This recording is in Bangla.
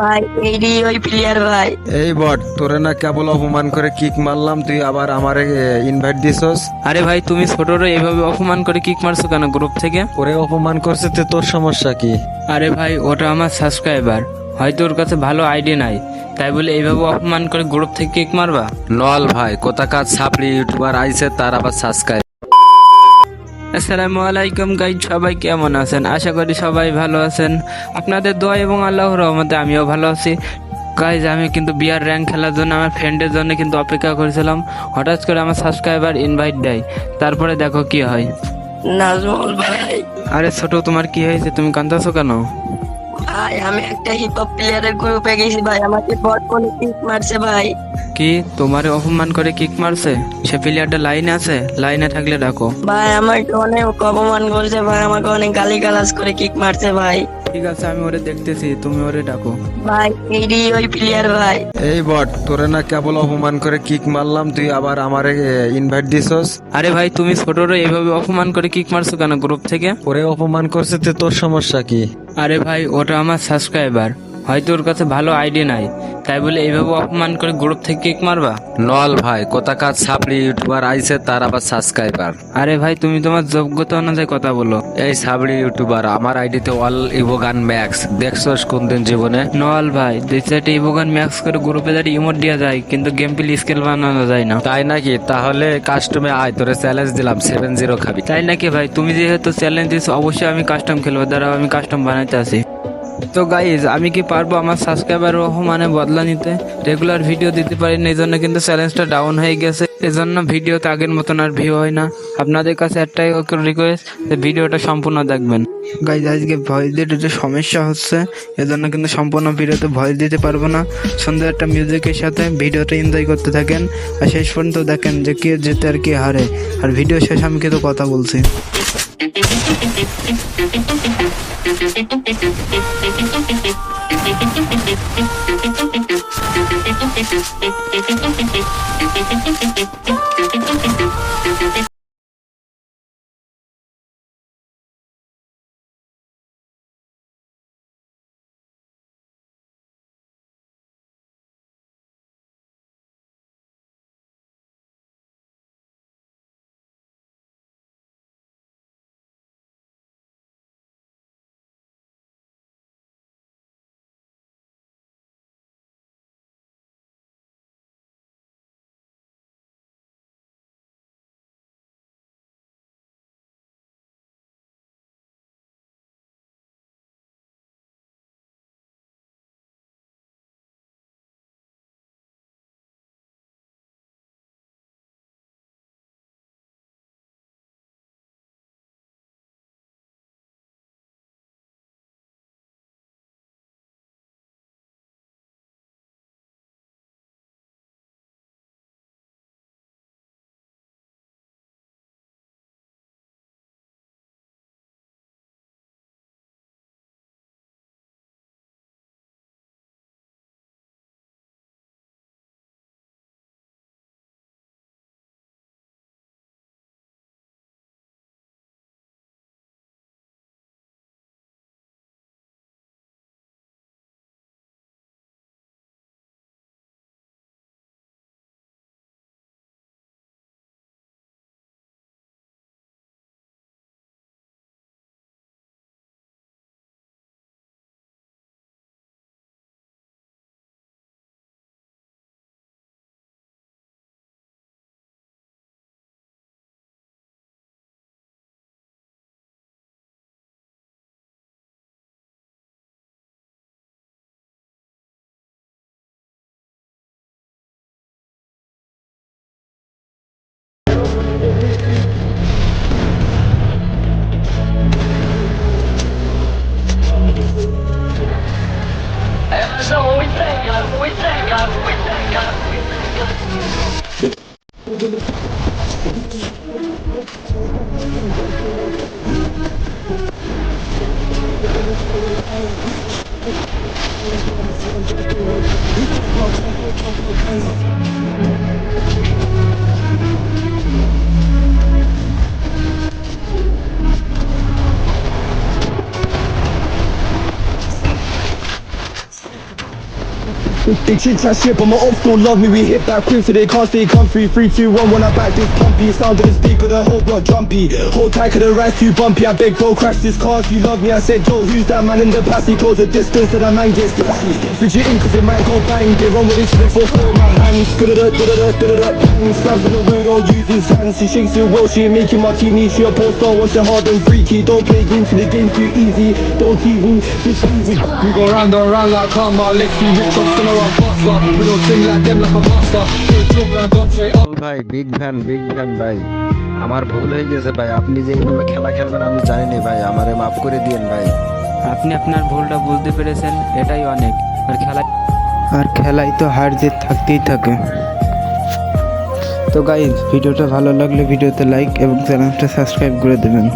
ভাই এইডি ওই প্লেয়ার ভাই। এই বট তোরে না কেবল অপমান করে কিক মারলাম তুই আবার আমারে ইনভাইট দিছস? আরে ভাই তুমি ছোটরা এভাবে অপমান করে কিক মারছো কেন গ্রুপ থেকে? ওরে অপমান করছে তে তোর সমস্যা কি? আরে ভাই ওটা আমার সাবস্ক্রাইবার হয়তো ওর কাছে ভালো আইডি নাই তাই বলে এইভাবে অপমান করে গ্রুপ থেকে কিক মারবা? নল ভাই কোথাকার ছাপড়ি ইউটিউবার আইছে তার আবার সাবস্ক্রাইব আসসালামু আলাইকুম গাইড সবাই কেমন আছেন? আশা করি সবাই ভালো আছেন। আপনাদের দোয়া এবং আল্লাহ রহমতে আমিও ভালো আছি। গাইজ আমি কিন্তু বিয়ার র্যাঙ্ক খেলার জন্য আমার ফ্রেন্ডের জন্য কিন্তু অপেক্ষা করেছিলাম। হঠাৎ করে আমার সাবস্ক্রাইবার ইনভাইট দেয়। তারপরে দেখো কি হয়। নাজমুল ভাই। আরে ছোট তোমার কি হয়েছে? তুমি কান্দাছো কেন? ভাই আমি একটা হিপ হপ প্লেয়ারের গ্রুপে গেছি ভাই আমাকে বট কিক মারছে ভাই। কি তোমারে অপমান করে কিক মারছে? সে প্লেয়ারটা লাইনে আছে লাইনে থাকলে ডাকো। ভাই আমাকে অনেক অপমান করছে ভাই আমাকে অনেক গালি গালাজ করে কিক মারছে ভাই। ঠিক আছে আমি ওরে দেখতেছি তুমি ওরে ডাকো। ভাই এইডি ওই প্লেয়ার ভাই। এই বট তোরে না কেবল অপমান করে কিক মারলাম তুই আবার আমারে ইনভাইট দিছস? আরে ভাই তুমি ছোটরা এভাবে অপমান করে কিক মারছো কেন গ্রুপ থেকে? ওরে অপমান করছে তে তোর সমস্যা কি? আরে ভাই ওটা আমার সাবস্ক্রাইবার হয়তো ওর কাছে ভালো আইডিয়া নাই। তাই বলে এইভাবে অপমান করে গ্রুপ থেকে কিক মারবা? নল ভাই কোথাকার ছাপড়ি ইউটিউবার আইছে তার আবার সাবস্ক্রাইবার আরে ভাই তুমি তোমার যোগ্যতা অনুযায়ী কথা বলো। এই ছাপড়ি ইউটিউবার আমার আইডিতে অল ইভোগান ম্যাক্স। দেখছস কোনদিন জীবনে? নল ভাই দুই চারটে ইভোগান ম্যাক্স করে গ্রুপে দাঁড়িয়ে ইমোট দেওয়া যায় কিন্তু গেম প্লে স্কেল বানানো যায় না। তাই নাকি? তাহলে কাস্টমে আয় তোরে চ্যালেঞ্জ দিলাম সেভেন জিরো খাবি। তাই নাকি ভাই? তুমি যেহেতু চ্যালেঞ্জ দিচ্ছ অবশ্যই আমি কাস্টম খেলব। দাঁড়াও আমি কাস্টম বানাইতে আছি তো গাইজ আমি কি পারব? আমার সাবস্ক্রাইবার মানে বদলা নিতে। রেগুলার ভিডিও দিতে পারি না এই জন্য কিন্তু চ্যালেঞ্জটা ডাউন হয়ে গেছে। এজন্য ভিডিওতে আগের মতন আর ভিউ হয় না। আপনাদের কাছে একটাই রিকোয়েস্ট যে ভিডিওটা সম্পূর্ণ দেখবেন। গাইজ আজকে ভয়েস দিতে যে সমস্যা হচ্ছে এজন্য কিন্তু সম্পূর্ণ ভিডিওতে ভয়েস দিতে পারব না। সুন্দর একটা মিউজিকের সাথে ভিডিওটা এনজয় করতে থাকেন। আর শেষ পর্যন্ত দেখেন যে কে জেতে আর কে হারে। আর ভিডিও শেষ আমি কিন্তু কথা বলছি। Thank you. Yeah. They chit chat shit, but my ops don't love me. We hit that quick so they can't stay comfy. Three, two, one, when I back this pumpy. Sound of the speaker, the whole block jumpy. Hold tight, cause the ride's too bumpy. I beg, bro, crash this car if you love me. I said, Joe, who's that man in the past? He goes a distance that I man gets flashy. Fidgeting, cause it might go bang. They run with this shit for four my hands. Da-da-da, da-da-da, da-da-da, bang. Slams in the weirdo, use his hands. She shakes it well, she ain't making martini. She a poster, wants it hard and freaky. Don't play games, the game too easy. Don't tease me, just easy. We go round and round like karma. Let's be rich, I'm still buster. We don't sing like them like a master. Don't joke, man, don't trade up. ভাই বিগ ভ্যান বিগ ভ্যান ভাই আমার ভুল হয়ে গেছে ভাই আপনি যে এইভাবে খেলা খেলবেন আমি জানি জানিনি ভাই আমারে মাফ করে দিয়েন ভাই আপনি আপনার ভুলটা বুঝতে পেরেছেন এটাই অনেক আর খেলা আর খেলায় তো হার জিত থাকতেই থাকে তো গাইজ ভিডিওটা ভালো লাগলে ভিডিওতে লাইক এবং চ্যানেলটা সাবস্ক্রাইব করে দেবেন